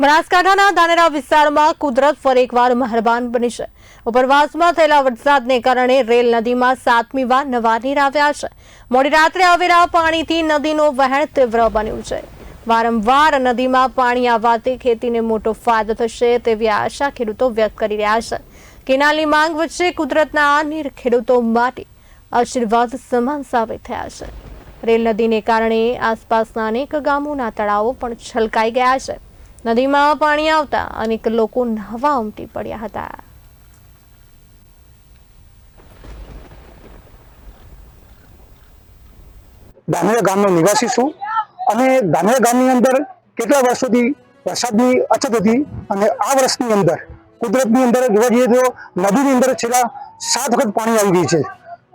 બનાસકાંઠાના ધાનેરા વિસ્તારમાં કુદરત ફરી એકવાર મહેરબાન બની છે. ઉપરવાસમાં થયેલા વરસાદને કારણે રેલ નદીમાં સાતમી વાર નવા નીર આવ્યા છે. મોડી રાત્રે આવેલા પાણીથી નદીનું વહેણ તીવ્ર બન્યું છે. વારંવાર નદીમાં પાણી આવવાથી ખેતીને મોટો ફાયદો થશે તેવી આશા ખેડૂતો વ્યક્ત કરી રહ્યા છે. કેનાલની માંગ વચ્ચે કુદરતના આ નીર ખેડૂતો માટે આશીર્વાદ સમાન સાબિત થયા છે. રેલ નદીને કારણે આસપાસના અનેક ગામોના તળાવો પણ છલકાઈ ગયા છે. નદીમાં પાણી આવતા અનેક લોકો નહાવા ઉમટી પડ્યા હતા. ધાનેરા ગામનો નિવાસી છું અને ધાનેરા ગામની અંદર કેટલા વર્ષોથી વરસાદની અછત હતી અને આ વર્ષની અંદર કુદરતની અંદર જોવા જઈએ તો નદીની અંદર છેલ્લા સાત વખત પાણી આવી ગઈ છે.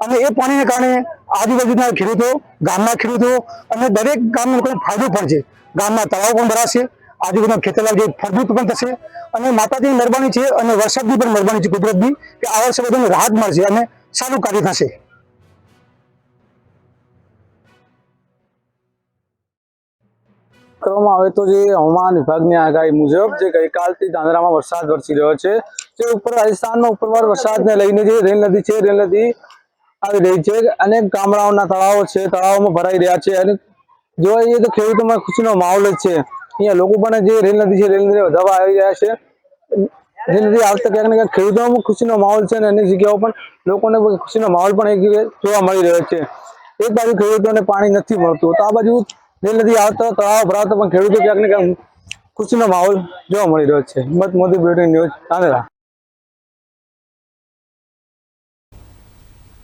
અને એ પાણીને કારણે આજુબાજુના ખેડૂતો, ગામના ખેડૂતો અને દરેક ગામને લોકોને ફાયદો પણ છે. ગામના તળાવ પણ ભરાશે આજુબાજુના ખેતરલાલ જે ફળદ્રુપ પણ થશે અને માતાજીની મહેરબાની છે અને વરસાદની પણ મહેરબાની છે કુદરતની કે આ વર્ષે બધાને રાહત મળશે અને સારું કાર્ય થશે. કરવામાં આવે તો જે હવામાન વિભાગની આગાહી મુજબ જે ગઈકાલથી ધાંધરામાં વરસાદ વરસી રહ્યો છે, જે ઉપર રાજસ્થાનમાં ઉપરવાર વરસાદને લઈને જે રેલ નદી છે, રેલ નદી આવી રહી છે અનેક ગામડાઓના તળાવો છે, તળાવોમાં ભરાઈ રહ્યા છે અને જોવા જઈએ તો ખેડૂતોમાં ખુશીનો માહોલ જ છે. અહીંયા લોકો પણ જે રેલ નદી છે, રેલ નદી વધારવા આવી રહ્યા છે. રેલ નદી આવતા ક્યાંક ને ક્યાંક ખેડૂતોમાં ખુશીનો માહોલ છે અને અનેક જગ્યાઓ પણ લોકોને ખુશીનો માહોલ પણ એક જોવા મળી રહ્યો છે. એક બાજુ ખેડૂતોને પાણી નથી મળતું, તો આ બાજુ રેલ નદી આવતા તળાવ ભરાવતા પણ ખેડૂતો ક્યાંક ને ક્યાંક ખુશીનો માહોલ જોવા મળી રહ્યો છે. હિંમત મોદી બ્યુટી ન્યૂઝ ધાનેરા.